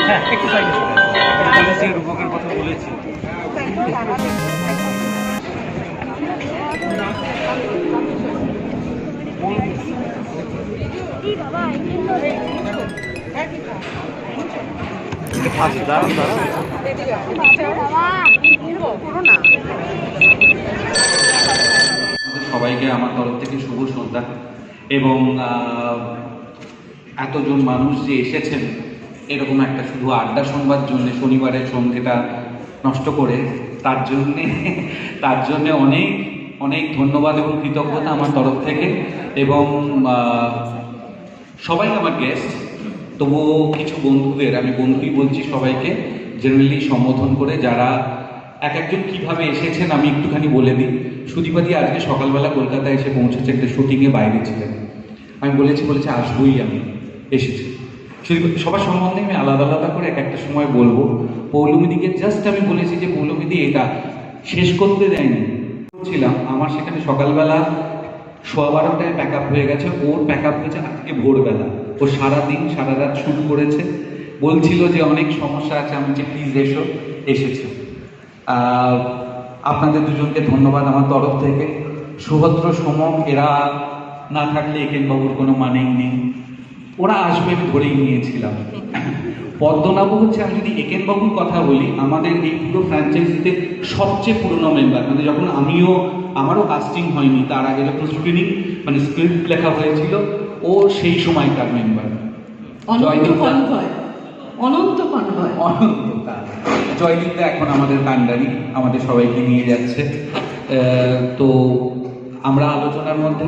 হ্যাঁ একটু সাইডে কথা বলেছি দাঁড়ান আপনাদের সবাইকে আমার তরফ থেকে শুভ সন্ধ্যা। এবং এতজন মানুষ যে এসেছেন, এরকম একটা শুধু আড্ডা শুনবার জন্য শনিবারের সন্ধ্যেটা নষ্ট করে, তার জন্যে তার জন্যে অনেক অনেক ধন্যবাদ এবং কৃতজ্ঞতা আমার তরফ থেকে। এবং সবাই আমার গেস্ট তবুও কিছু বন্ধুদের, আমি বন্ধুই বলছি সবাইকে জেনারেলি সম্বোধন করে যারা এক একজন কীভাবে এসেছেন আমি একটুখানি বলে দিই। সুদীপাদি আজকে সকালবেলা কলকাতায় এসে পৌঁছেছে একটা শুটিংয়ে বাইরে ছিলেন। আমি বলেছি বলেছি, আসবই আমি। এসেছি। সবার সম্বন্ধে আমি আলাদা আলাদা করে এক একটা সময় বলব। পৌলমিদিকে জাস্ট আমি বলেছি যে, পৌলমিদি এটা শেষ করতে দেয়নি। ছিলাম, আমার সেখানে সকালবেলা সোয়া বারোটায় প্যাক আপ হয়ে গেছে। ওর প্যাক আপ হয়েছে আজকে ভোরবেলা। ও সারাদিন, সারা রাত শুরু করেছে। বলছিল যে, অনেক সমস্যা আছে আমি যে প্লিজ এসো। এসেছে। আপনাদের দুজনকে ধন্যবাদ আমার তরফ থেকে। সুভদ্র সমক এরা না থাকলে একেন বাবুর কোনো মানেই নেই। ওরা আসবে আমি ধরেই নিয়েছিলাম। পদ্মনাভ হচ্ছে আমি যদি একেন বাবুর কথা বলি আমাদের এই পুরো ফ্র্যাঞ্চাইজিতে সবচেয়ে পুরনো মেম্বার মানে যখন আমিও আমারও কাস্টিং হয়নি তার আগে যখন স্ক্রিনিং মানে স্ক্রিপ্ট লেখা হয়েছিল ও সেই সময়কার মেম্বার অনন্ত কনভয়। অনন্ত অনন্তকাল এখন আমাদের কান্ডারি আমাদের সবাইকে নিয়ে যাচ্ছে। তো আমরা আলোচনার মধ্যে